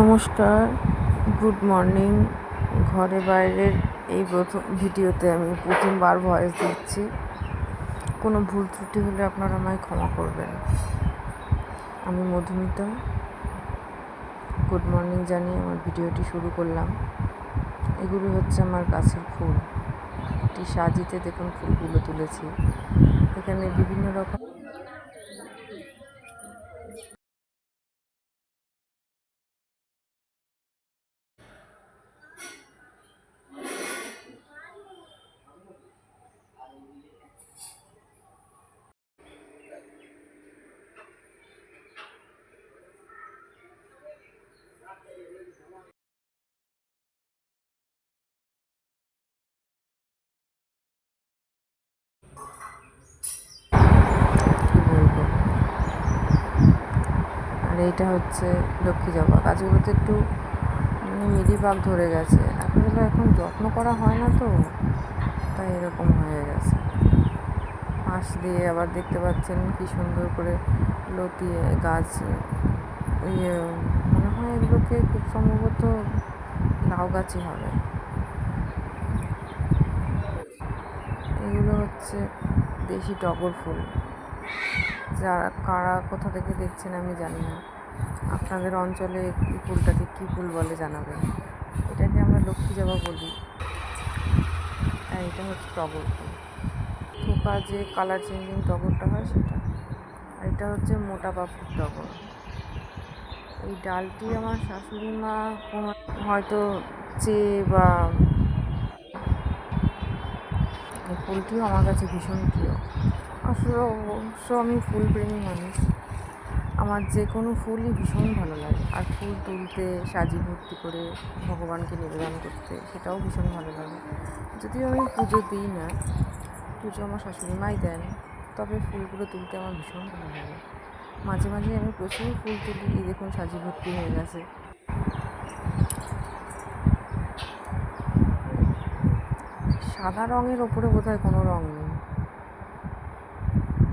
নমস্কার, good morning. ঘরে বাইরের এই প্রথম ভিডিওতে আমি প্রথমবার ভয়েস দিচ্ছি। কোনো ভুল ত্রুটি হলে আপনারা আমায় ক্ষমা করবেন। আমি মধুমিতা। গুড মর্নিং জানিয়ে আমার ভিডিওটি শুরু করলাম। এগুলো হচ্ছে আমার গাছের ফুল। একটি সাজিতে দেখুন ফুলগুলো তুলেছি। এখানে বিভিন্ন রকম কি বলব আর এইটা হচ্ছে লক্ষ্মী জবা। গাছগুলোতে একটু মানে মিলিবাগ ধরে গেছে। আসলে এখন যত্ন করা হয় না তো, তাই এরকম হয়ে গেছে। পাশ দিয়ে আবার দেখতে পাচ্ছেন কি সুন্দর করে লতিয়ে গাছ ইয়ে মনে হয় এগুলোকে খুব সম্ভবত লাউ গাছই হবে। এগুলো হচ্ছে দেশি টগর ফুল। যারা, কারা কোথা থেকে দেখছেন আমি জানি না। আপনাদের অঞ্চলে এই ফুলটাকে কী ফুল বলে জানাবেন? এটাকে আমরা লক্ষ্মী জবা বলি। আর এটা হচ্ছে টগর ফুল। থোকা যে কালার চেঞ্জিং টগরটা হয় সেটা। আর এটা হচ্ছে মোটা পাপড়ির টগর। এই ডালটি আমার শাশুড়ি মা হয়তো চেয়ে বা ফুলটিও আমার কাছে ভীষণ প্রিয়। আসলে অবশ্য আমি ফুলপ্রেমী মানুষ। আমার যে কোনো ফুলই ভীষণ ভালো লাগে। আর ফুল তুলতে, সাজি ভর্তি করে ভগবানকে নিবেদন করতে সেটাও ভীষণ ভালো লাগে। যদিও আমি পুজো দিই না, পুজো আমার শাশুড়ি মাই দেন, তবে ফুলগুলো তুলতে আমার ভীষণ ভালো লাগে। মাঝে মাঝে আমি প্রচুর ফুল তুলি, এই দেখুন সাজি ভর্তি হয়ে গেছে। সাদা রঙের ওপরে বোধহয় কোনো রঙ নেই।